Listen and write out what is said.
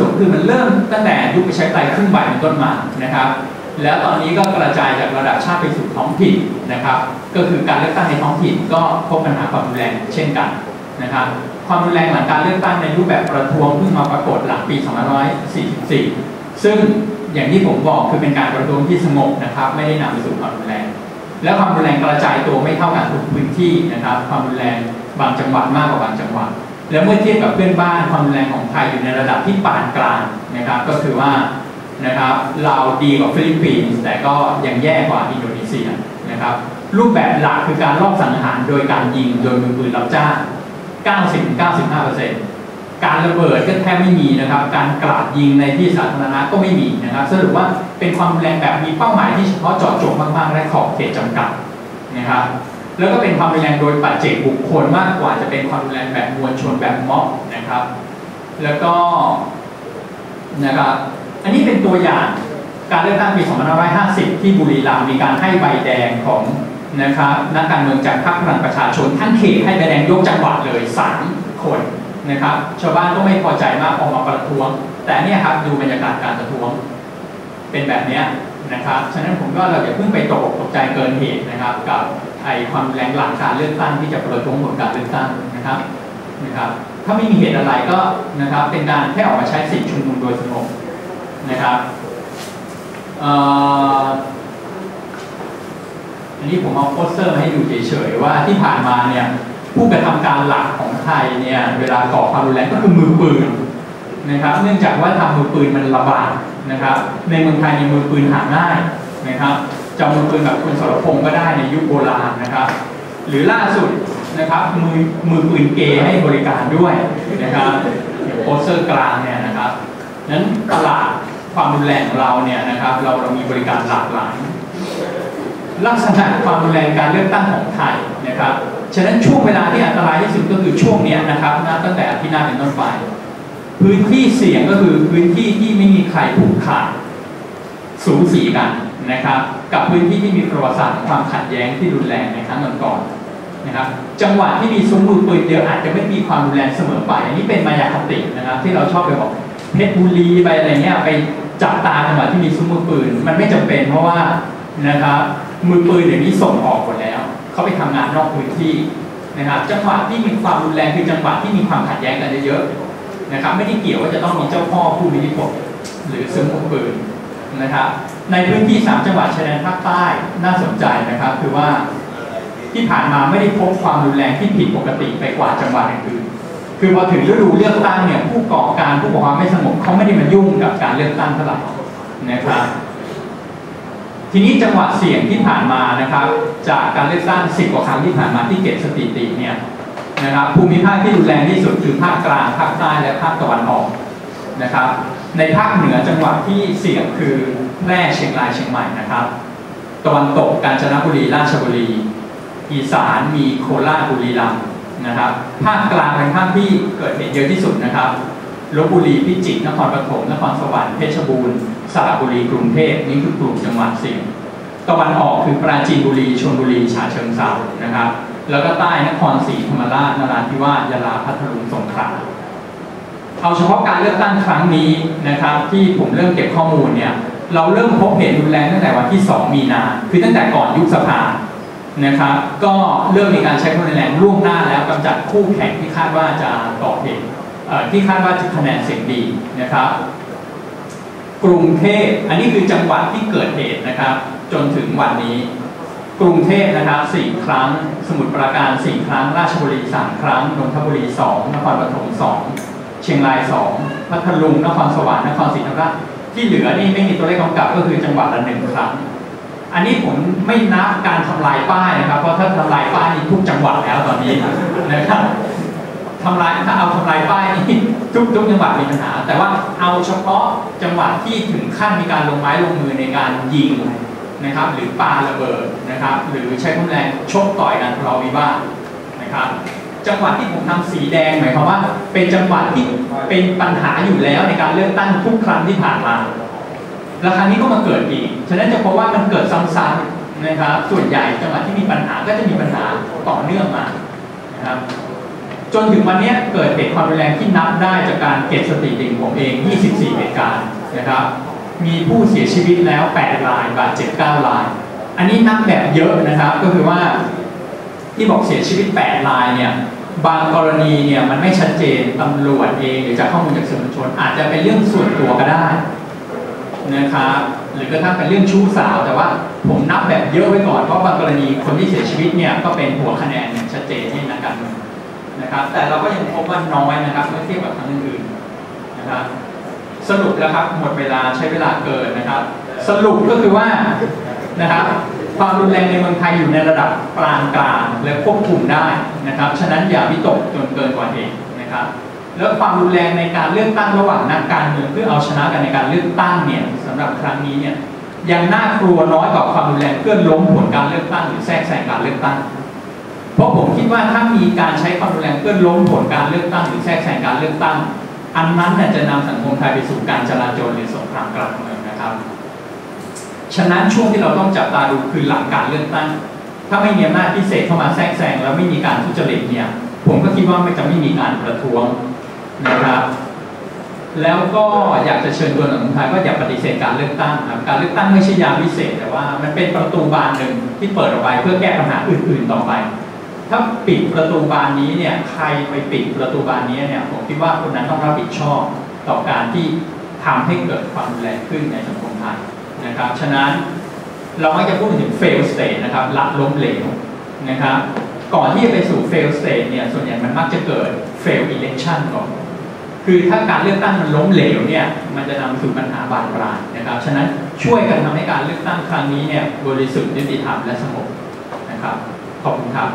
รุปคือมันเริ่มตั้งแต่ยุคไประชาธิปไตครึ่งใบเป็นต้นมานะครับ แล้วตอนนี้ก็กระจายจากระดับชาติไปสู่ท้องถิ่นนะครับ ก็คือการเลือกตั้งในท้องถิ่นก็พบปัญหาความรุนแรงเช่นกันนะครับ ความรุนแรงหลังการเลือกตั้งในรูปแบบประท้วงเพิ่งมาปรากฏหลังปี 2544 ซึ่งอย่างที่ผมบอกคือเป็นการประท้วงที่สงบนะครับ ไม่ได้นำไปสู่ความรุนแรง และความรุนแรงกระจายตัวไม่เท่ากันทุกพื้นที่นะครับ ความรุนแรงบางจังหวัดมากกว่าบางจังหวัด แล้วเมื่อเทียบกับเพื่อนบ้านความรุนแรงของไทยอยู่ในระดับที่ปานกลางนะครับ ก็คือว่านะครับเราดีกว่าฟิลิปปินส์แต่ก็ยังแย่กว่าอินโดนีเซียนะครับรูปแบบหลักคือการลอบสังหารโดยการยิงโดยมือปืนรับจ้าง 90-95%การระเบิดก็แทบไม่มีนะครับ การกราดยิงในที่สาธารณะก็ไม่มีนะครับสรุปว่าเป็นความรุนแรงแบบมีเป้าหมายที่เฉพาะเจาะจงมากๆและขอบเขตจำกัดนะครับ แล้วก็เป็นความรุนแรงโดยปัจเจกบุคคลมากกว่าจะเป็นความรุนแรงแบบมวลชนแบบม็อบนะครับ แล้วก็นะครับอันนี้เป็นตัวอย่างการเลือกตั้งปี 2550 ที่บุรีรัมย์มีการให้ใบแดงของนะครับนักการเมืองจากพรรคพลังประชาชนทั้งเขตให้ใบแดงยกจังหวัดเลยสามคนนะครับ ชาวบ้านก็ไม่พอใจมากออกมาประท้วง แต่เนี่ยครับดูบรรยากาศการประท้วงเป็นแบบนี้นะครับ ฉะนั้นผมก็เราอย่าเพิ่งไปตกอกตกใจเกินเหตุนะครับกับ ไอความแรงหลังการเลือกตั้งที่จะประท้วงผลการเลือกตั้งนะครับนะครับถ้าไม่มีเหตุอะไรก็นะครับเป็นการแค่ออกมาใช้สิทธิชุมนุมโดยสงบนะครับอันนี้ผมเอาโปสเตอร์มาให้ดูเฉยๆว่าที่ผ่านมาเนี่ยผู้กระทำการหลักของไทยเนี่ยเวลาก่อความรุนแรงก็คือมือปืนนะครับ เนื่องจากว่าทำมือปืนมันระบาดนะครับ ในเมืองไทยมีมือปืนหาง่ายนะครับ จำมือปืนแบบคุณสรพงศ์ก็ได้ในยุคโบราณนะครับ หรือล่าสุดนะครับมือมือปืนเกย์ให้บริการด้วยนะครับโปสเตอร์กลางเนี่ยนะครับนั้นตลาดความรุนแรงของเราเนี่ยนะครับ เราเรามีบริการหลากหลายลักษณะความรุนแรงการเลือกตั้งของไทยนะครับฉะนั้นช่วงเวลาที่อันตรายที่สุดก็คือช่วงนี้นะครับนับตั้งแต่อาทิตย์หน้าเป็นต้นไป พื้นที่เสี่ยงก็คือพื้นที่ที่ไม่มีใครผูกขาดสูงสีกัน นะครับกับพื้นที่ที่มีประวัติศาสตร์ความขัดแย้งที่รุนแรงในครั้งก่อนๆนะครับจังหวัดที่มีซุ้มมือปืนเดียวอาจจะไม่มีความรุนแรงเสมอไปอันนี้เป็นมายาคตินะครับที่เราชอบไปบอกเพชรบุรีไปอะไรเงี้ยไปจับตาจังหวัดที่มีซุ้มมือปืน มันไม่จำเป็นเพราะว่านะครับมือปืนเดี๋ยวนี้ส่งออกหมดแล้ว เขาไปทำงานนอกพื้นที่นะครับจังหวัดที่มีความรุนแรงคือจังหวัดที่มีความขัดแย้งกันเยอะๆนะครับไม่ได้เกี่ยวว่าจะต้องมีเจ้าพ่อผู้มีอิทธิพลหรือซุ้มมือปืน นะครับในพื้นที่ 3 จังหวัดชายแดนภาคใต้น่าสนใจนะครับ คือว่าที่ผ่านมาไม่ได้พบความรุนแรงที่ผิดปกติไปกว่าจังหวัดอื่นคือพอถึงฤดูเลือกตั้งเนี่ยผู้ก่อการผู้ก่อความไม่สงบเขาไม่ได้มายุ่งกับการเลือกตั้งเท่าไหร่นะครับทีนี้จังหวัดเสี่ยงที่ผ่านมานะครับ จากการเลือกตั้งสิบกว่าครั้งที่ผ่านมาที่เก็บสถิติเนี่ยนะครับภูมิภาคที่รุนแรงที่สุดคือภาคกลางภาคใต้และภาคตะวันออกนะครับ ในภาคเหนือจังหวัดที่เสี่ยงคือแพร่เชียงรายเชียงใหม่นะครับ ตะวันตกกาญจนบุรีราชบุรี อีสานมีโคราชบุรีรัมย์นะครับภาคกลางเป็นภาคที่เกิดเหตุเยอะที่สุดนะครับลบบุรีพิจิตรนครปฐมนครสวรรค์เพชรบูรณ์สระบุรีกรุงเทพนี่คือกลุ่มจังหวัดเสี่ยงตะวันออกคือปราจีนบุรีชลบุรีฉะเชิงเทรานะครับ แล้วก็ใต้นครศรีธรรมราชนราธิวาสยะลาพัทลุงสงขลา เอาเฉพาะการเลือกตั้งครั้งนี้นะครับ ที่ผมเริ่มเก็บข้อมูลเนี่ยเราเริ่มพบเหตุรุนแรงตั้งแต่วันที่ 2 มีนา คือตั้งแต่ก่อนยุบสภานะครับ ก็เริ่มมีการใช้ความรุนแรงล่วงหน้าแล้วกำจัดคู่แข่งที่คาดว่าจะก่อเหตุที่คาดว่าจะคะแนนเสียงดีนะครับ กรุงเทพอันนี้คือจังหวัดที่เกิดเหตุนะครับ จนถึงวันนี้ กรุงเทพนะครับสี่ครั้ง สมุทรปราการสี่ครั้ง ราชบุรีสามครั้ง นนทบุรีสองนครปฐมสอง เชียงรายสองพัทลุงนครสวรรค์นครศรีธรรมราชที่เหลือนี่ไม่มีตัวเลขกำกับก็คือจังหวัดละหนึ่งครั้ง อันนี้ผมไม่นับการทำลายป้ายนะครับเพราะถ้าทำลายป้ายนี่ทุกจังหวัดแล้วตอนนี้นะครับทำลายถ้าเอาทำลายป้ายนี่ทุกทุกจังหวัดมีปัญหา แต่ว่าเอาเฉพาะจังหวัดที่ถึงขั้นมีการลงไม้ลงมือในการยิงนะครับ หรือปาระเบิดนะครับ หรือใช้ความแรงชกต่อยกันทะเลาะวิวาทนะครับ จังหวัดที่ผมทำสีแดงหมายความว่า เป็นจังหวัดที่เป็นปัญหาอยู่แล้วในการเลือกตั้งทุกครั้งที่ผ่านมาแล้วครั้งนี้ก็มาเกิดอีก ฉะนั้นจะพบว่ามันเกิดซ้ำๆนะครับ ส่วนใหญ่จังหวัดที่มีปัญหาก็จะมีปัญหาต่อเนื่องมานะครับ จนถึงวันนี้เกิดเหตุความรุนแรงที่นับได้จากการเก็บสถิติของผมเอง 24 เหตุการณ์นะครับ มีผู้เสียชีวิตแล้ว 8 ราย บาดเจ็บ 9 ราย อันนี้นับแบบเยอะนะครับ ก็คือว่า ที่บอกเสียชีวิต8รายเนี่ยบางกรณีเนี่ยมันไม่ชัดเจนตำรวจเองหรือจากข้อมูลจากสื่อมวลชน อาจจะเป็นเรื่องส่วนตัวก็ได้นะครับหรือกระทั่งเป็นเรื่องชู้สาว แต่ว่าผมนับแบบเยอะไว้ก่อนเพราะบางกรณีคนที่เสียชีวิตเนี่ยก็เป็นหัวคะแนนอย่างชัดเจนที่นักการเมืองนะครับ แต่เราก็ยังพบว่าน้อยนะครับเมื่อเทียบกับครั้งอื่นๆนะครับสรุปแล้วครับหมดเวลาใช้เวลาเกินนะครับ สรุปก็คือว่านะครับ ความรุนแรงในเมืองไทยอยู่ในระดับปานกลางและควบคุมได้นะครับ ฉะนั้นอย่าวิตกจนเกินกว่าเหตุนะครับ แล้วความรุนแรงในการเลือกตั้งระหว่างนักการเมืองเพื่อเอาชนะกันในการเลือกตั้งเนี่ยสำหรับครั้งนี้เนี่ยยังน่ากลัวน้อยกว่าความรุนแรงเพื่อล้มผลการเลือกตั้งหรือแทรกแซงการเลือกตั้ง เพราะผมคิดว่าถ้ามีการใช้ความรุนแรงเพื่อล้มผลการเลือกตั้งหรือแทรกแซงการเลือกตั้ง อันนั้นจะนำสังคมไทยไปสู่การจลาจลหรือสงครามกลางเมืองนะครับ ฉะนั้นช่วงที่เราต้องจับตาดูคือหลังการเลือกตั้ง ถ้าไม่มีอำนาจพิเศษเข้ามาแทรกแซงแล้วไม่มีการทุจริตเนี่ย ผมก็คิดว่าไม่จะไม่มีการประท้วงนะครับ แล้วก็อยากจะเชิญชวนสังคมไทยว่าอย่าปฏิเสธการเลือกตั้งครับการเลือกตั้งไม่ใช่ยาพิเศษแต่ว่ามันเป็นประตูบานหนึ่งที่เปิดออกไปเพื่อแก้ปัญหาอื่น ๆต่อไป ถ้าปิดประตูบานนี้เนี่ยใครไปปิดประตูบานนี้เนี่ยผมคิดว่าคนนั้นต้องรับผิดชอบต่อการที่ทำให้เกิดความรุนแรงขึ้นในสังคมไทย นะครับฉะนั้นเรามักจะพูดถึง fail state นะครับหลักล้มเหลวนะครับก่อนที่จะไปสู่ fail state เนี่ยส่วนใหญ่มันมักจะเกิด fail election ก่อนคือถ้าการเลือกตั้งมันล้มเหลวเนี่ยมันจะนำสู่ปัญหาบานปลายนะครับฉะนั้นช่วยกันทำให้การเลือกตั้งครั้งนี้เนี่ยบริสุทธิ์ยุติธรรมและสงบนะครับขอบคุณครับ